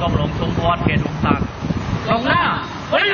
กองหลงสมพรเขตหลงสักหลงหน้าเฮ้ย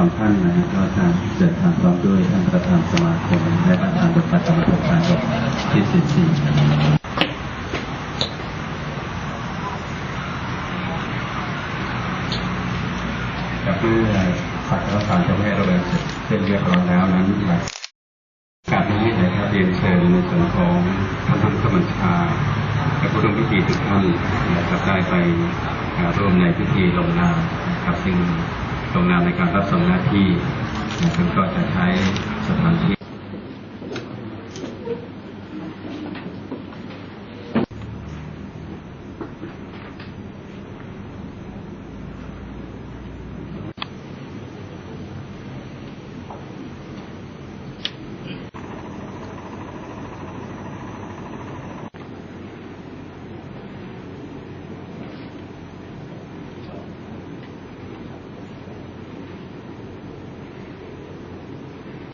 ของท่านนะก็จะเสดินทางพร้อมด้วยท่านประธานสมาคมและประธานบทบาทกรรมการบกที่สิบสี่เมื่อสักและสารเจ้าแม่เราเดินเสร็จเป็นเรียบร้อยแล้วนั้นหลังการนี้นะครับเรียนเชิญในส่วนของท่านท่านสมัญชาและผู้ร่วมพิธีทุกท่านนะครับได้ไปร่วมในพิธีลงนามนะครับซึ่ง ลงนามในการรับส่งหน้าที่นะครับก็จะใช้สถานที่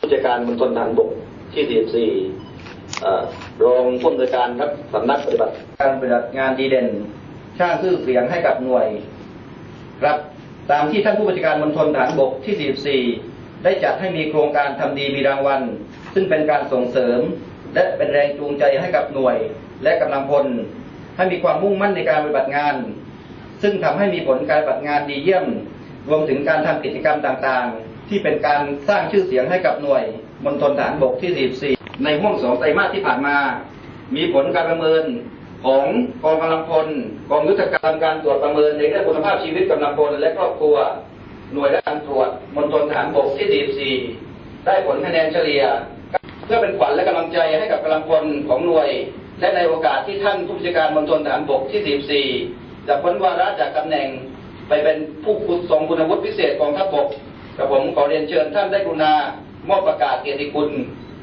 ผู้จัดการมณฑลทหารบกที่ 44รองผู้อำนวยการครับสำนักปฏิบัติการปฏิบัติงานดีเด่นสร้างชื่อเสียงให้กับหน่วย ครับตามที่ท่านผู้บัญชาการมณฑลฐานบกที่ 44 ได้จัดให้มีโครงการทำดีมีรางวัล ซึ่งเป็นการส่งเสริม และเป็นแรงจูงใจให้กับหน่วย และกำลังพล ให้มีความมุ่งมั่นในการปฏิบัติงาน ซึ่งทำให้มีผลการปฏิบัติงานดีเยี่ยม รวมถึงการทำกิจกรรมต่างๆ ที่เป็นการสร้างชื่อเสียงให้กับหน่วยมณฑลฐานบกที่ 44 ในห่วงสองไตรมาสที่ผ่านมา มีผลการประเมินของกองกำลังพลกองยุทธการการตรวจประเมินในเรื่องคุณภาพชีวิตกำลังพลและครอบครัว หน่วยการตรวจมณฑลฐานบกที่ 44 ได้ผลคะแนนเฉลี่ย เพื่อเป็นขวัญและกำลังใจให้กับกำลังพลของหน่วย และในโอกาสที่ท่านผู้บัญชาการมณฑลฐานบกที่ 44 จะพ้นวาระจากตำแหน่งไปเป็นผู้คุณทรงคุณวุฒิพิเศษกองทัพบก กระผมขอเรียนเชิญท่านได้กรุณามอบประกาศเกียรติคุณ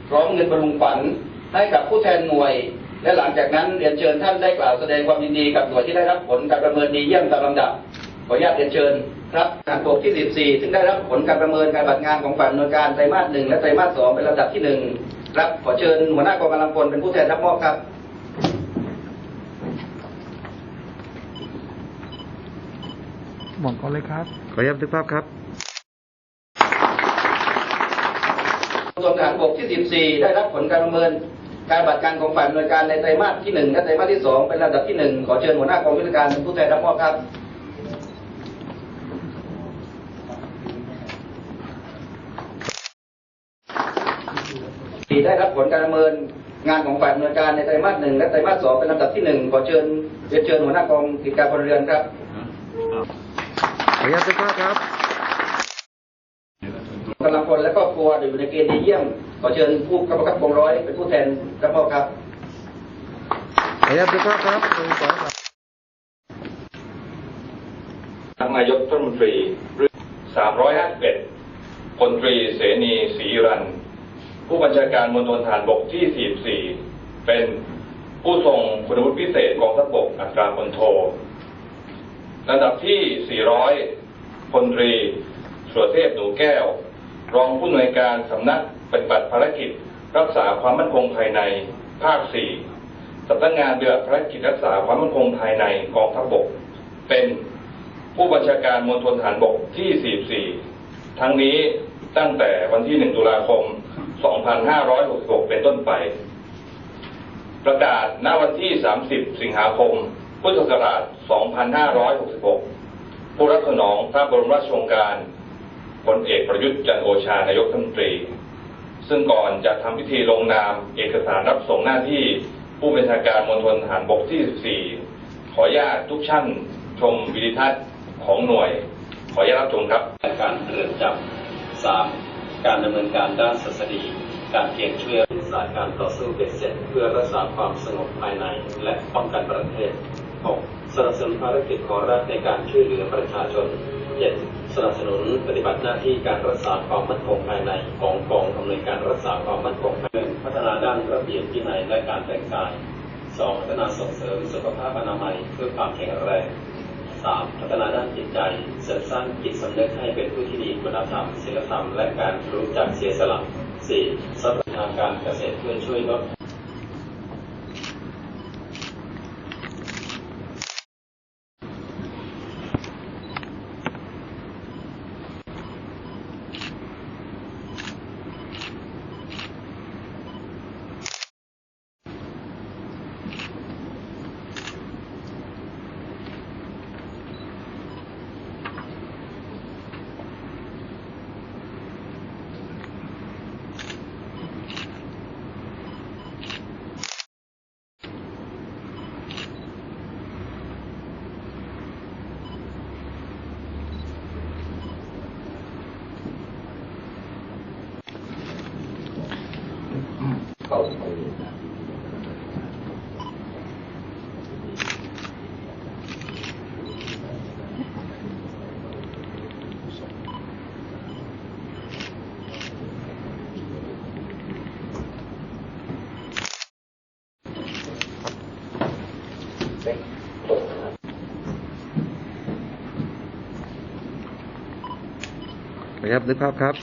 พร้อมเงินบำรุงขวัญให้กับผู้แทนหน่วย และหลังจากนั้นเรียนเชิญท่านได้กล่าวแสดงความยินดีกับหน่วยที่ได้รับผลการประเมินดีเยี่ยมตามลำดับขออนุญาตเรียนเชิญครับทหารบกที่ 14 ซึ่งได้รับผลการประเมินการปฏิบัติงานของฝ่ายอำนวยการไตรมาสหนึ่งและไตรมาสสองเป็นลำดับที่หนึ่งครับขอเชิญหัวหน้ากองกำลังพลเป็นผู้แทนรับมอบครับบอกก่อนเลยครับ ขออนุญาตบันทึกภาพครับ ส่วนทหารบกที่ 14 ได้รับผลการประเมิน การปฏิบัติการของฝ่ายอำนวยการในไตรมาสที่ 1 และไตรมาสที่ 2 เป็นลำดับที่ 1 ขอเชิญหัวหน้ากองยุทธการเป็นผู้แทนรับมอบครับได้รับผลการประเมินงานของฝ่ายอำนวยการในไตรมาสหนึ่งและไตรมาสสองเป็นลำดับที่หนึ่งขอเชิญเรียนเชิญหัวหน้ากองกิจการพลเรือนครับขออนุญาตบันทึกภาพครับ กำลังพ ลและครอบครัวอยู่ในเกณฑ์ดีเยี่ยมขอเชิญผู้กำกับกองร้อยเป็นผู้แทนรับมอบครับขออนุญาตบันทึกภาพครับหนึ่งสองสามทางนายกรัฐมนตรีเรื่อง351พลตรีเสนีศรีรัน ผู้บัญชาการมณฑลฐานบกที่ 44 เป็นผู้ทรงคุณวุฒิพิเศษกองทัพบกอัตราพลโทลำดับที่ 400พลตรีสุรเทพหนูแก้ว รองผู้อำนวยการสำนักปฏิบัติภารกิจ รักษาความมั่นคงภายในภาค 4สำนักงานปฏิบัติภารกิจรักษาความมั่นคงภายในกองทัพบก เป็นผู้บัญชาการมณฑลฐานบกที่ 44 ทั้งนี้ตั้งแต่วันที่ 1 ตุลาคม 2566 เป็นต้นไป ประกาศณวันที่ 30 สิงหาคม พุทธศักราช 2566 ผู้รับสนองพระบรมราชโองการ พลเอกประยุทธ์จันโอชานายกรัฐมนตรี ซึ่งก่อนจะทำพิธีลงนามเอกสารรับส่งหน้าที่ผู้บัญชาการมณฑลทหารบกที่ 14 ขออนุญาตทุกท่านชมวิดีทัศน์ของหน่วย ขออนุญาตรับชมครับ การเรือนจำสามการดำเนินการด้านศาสดีการเกียงช่วยสายการต่อสู้เบ็ดเสร็จเพื่อรักษาความสงบภายใน และป้องกันประเทศ 6. สนับสนุนภารกิจของรัฐในการช่วยเหลือประชาชน 7. สนับสนุนปฏิบัติหน้าที่การรักษาความมั่นคงภายในของกองอำนวยการรักษาความมั่นคงภายในพัฒนาด้านระเบียบวินัยและการแต่งกาย 2. พัฒนาส่งเสริมสุขภาพอนามัยเพื่อความแข็งแรง 3. พัฒนาด้านจิตใจเสริมสร้างจิตสำนึกให้เป็นผู้ที่มีคุณธรรมศีลธรรมและการรู้จักเสียสละ 4. ทรัพยากรการเกษตรเพื่อช่วยลด นะครับนึกภาพครับ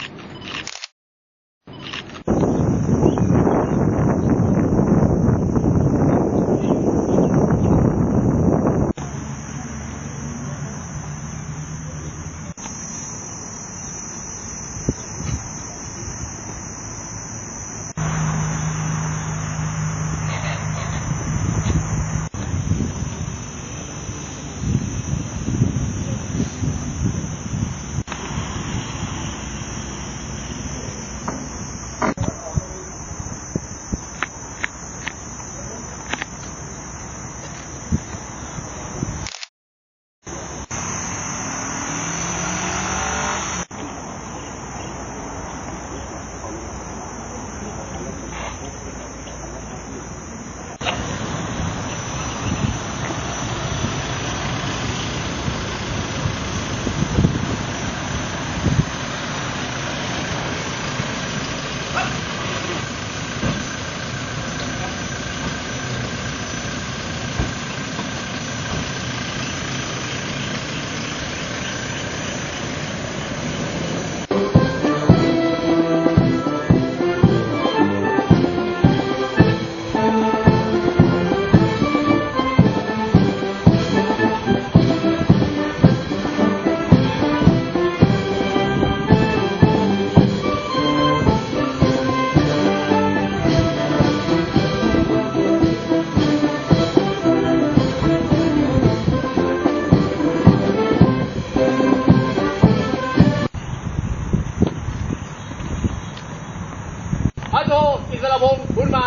พันโทอิสระพงศ์บุญมา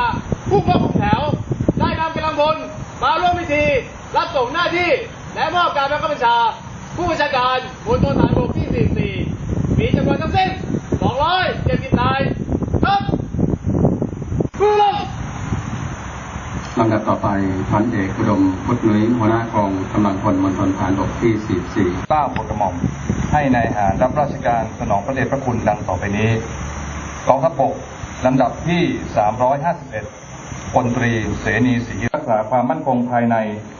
ผู้ควบคุมแถว ได้นำกำลังพลมาร่วมพิธี รับส่งหน้าที่ และมอบการบังคับบัญชา ผู้บัญชาการมณฑลฐานบกที่ 44 มีจำนวนทั้งสิ้น 270นายครับผู้ลงลำดับต่อไปพันเอกอุดมพุทธนุ้ยหัวหน้ากองกำลังพลมณฑลฐานบกที่ 44ทราบโปรดกระหม่อม ให้นายทหารรับราชการสนองพระเดชพระคุณดังต่อไปนี้กองทัพบก ลำดับที่ 351พลตรีเสนีศรีรักษาความมั่นคงภายใน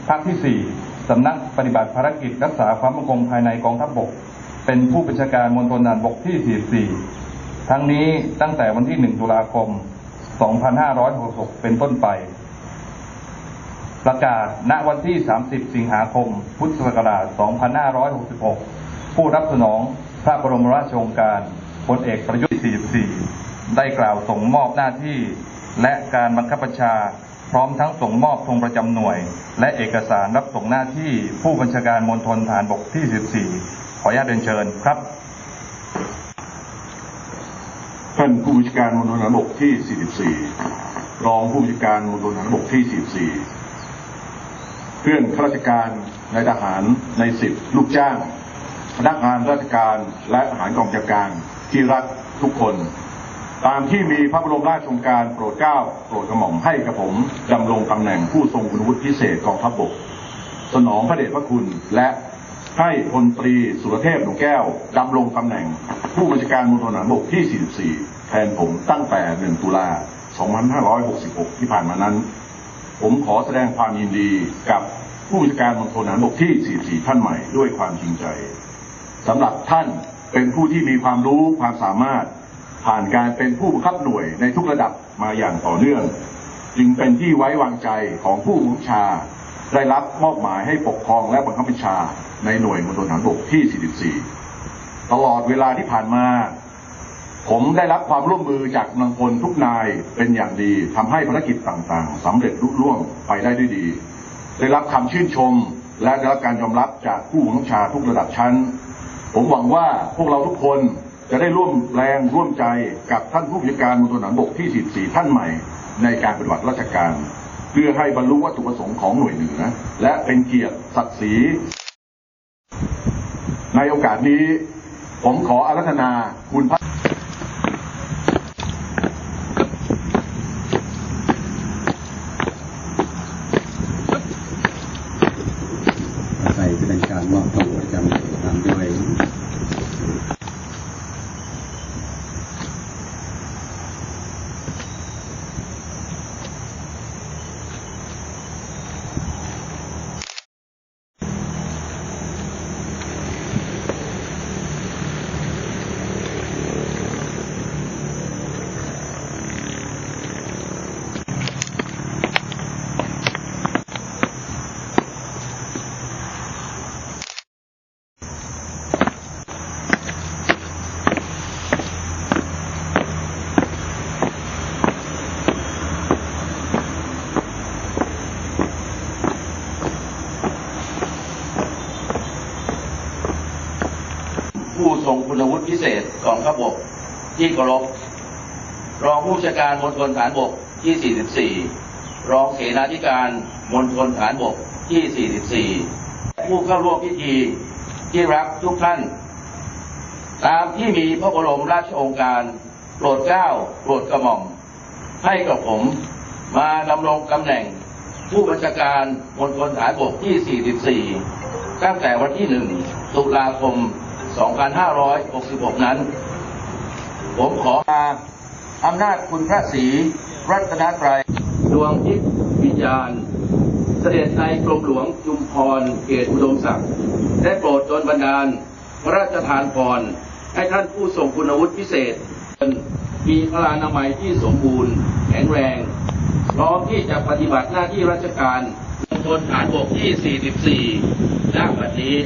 ภาคที่ 4 สำนักปฏิบัติภารกิจรักษาความมั่นคงภายในกองทัพบก เป็นผู้บัญชาการมณฑลทหารบกที่ 44 ทั้งนี้ตั้งแต่วันที่ 1 ตุลาคม 2566 เป็นต้นไป ประกาศณวันที่ 30 สิงหาคม พุทธศักราช 2566 ผู้รับสนองพระบรมราชโองการพลเอกประยุทธ์44 ได้กล่าวส่งมอบหน้าที่ และการบังคับบัญชา พร้อมทั้งส่งมอบธงประจำหน่วย และเอกสารรับส่งหน้าที่ผู้บัญชาการมณฑลฐานบกที่ 14 ขออนุญาตเรียนเชิญครับท่านผู้บัญชาการมณฑลทหารบกที่ 44 รองผู้บัญชาการมณฑลทหารบกที่ 44 เพื่อนข้าราชการนายทหารในสิบลูกจ้าง พนักงานราชการและทหารกองบัญชาการที่รักทุกคน ตามที่มีพระบรมราชโองการโปรดเกล้าโปรดกระหม่อมให้กับผมดำรงตำแหน่งผู้ทรงคุณวุฒิพิเศษกองทัพบก สนองพระเดชพระคุณและให้พลตรีสุรเทพหนูแก้วดำรงตำแหน่ง ผู้บัญชาการมณฑลทหารบกที่ 44 แทนผมตั้งแต่ 1 ตุลา 2566 ที่ผ่านมานั้น ผมขอแสดงความยินดีกับผู้บัญชาการมณฑลทหารบกที่ 44 ท่านใหม่ด้วยความจริงใจสำหรับท่านเป็นผู้ที่มีความรู้ความสามารถ ผ่านการเป็นผู้บังคับหน่วยในทุกระดับมาอย่างต่อเนื่อง จึงเป็นที่ไว้วางใจของผู้บังคับบัญชา ได้รับมอบหมายให้ปกครองและบังคับบัญชาในหน่วยมณฑลทหารบกที่ 44 ตลอดเวลาที่ผ่านมา ผมได้รับความร่วมมือจากกำลังพลทุกนายเป็นอย่างดีทำให้ภารกิจต่างๆสำเร็จลุล่วงไปได้ด้วยดี ได้รับคำชื่นชมและได้รับการยอมรับจากผู้บังคับบัญชาทุกระดับชั้น ผมหวังว่าพวกเราทุกคน จะได้ร่วมแรงร่วมใจกับท่านผู้บัญชาการมณฑลทหานบกที่44ท่านใหม่ ในการปฏิบัติราชการ เพื่อให้บรรลุวัตถุประสงค์ของหน่วยเหนือ และเป็นเกียรติศักดิ์ศรี ในโอกาสนี้ ผมขออารัธนาคุณพระ ต่อไปจะเป็นการมอบธงประจำหน่วยตามด้วย ผู้ทรงคุณวุฒิ พิเศษกองทัพบกที่เคารพรองผู้บัญชการมณฑลฐานบกที่ 44 รองเสนาธิการมณฑลฐานบกที่ 44 ผู้เข้าร่วมพิธีที่รักทุกท่าน ตามที่มีพระบรมราชโองการโปรดเกล้าโปรดกระหม่อม ให้กับผมมาดำรงตำแหน่งผู้บัญชาการมณฑลฐานบกที่ 44 ตั้งแต่วันที่ 1 ตุลาคม 2566 นั้น ผมขอมาอำนาจคุณพระศรีรัตนตรัยดวงทิพย์วิญญาณ เสด็จในกรมหลวงจุมพรเขตอุดมศักดิ์ได้โปรดจนบันดาลพระราชทานพรให้ท่านผู้ทรงคุณวุฒิพิเศษ มีพลานามัยที่สมบูรณ์แข็งแรง พร้อมที่จะปฏิบัติหน้าที่ราชการมณฑลฐานบกที่ 44 ณ บัดนี้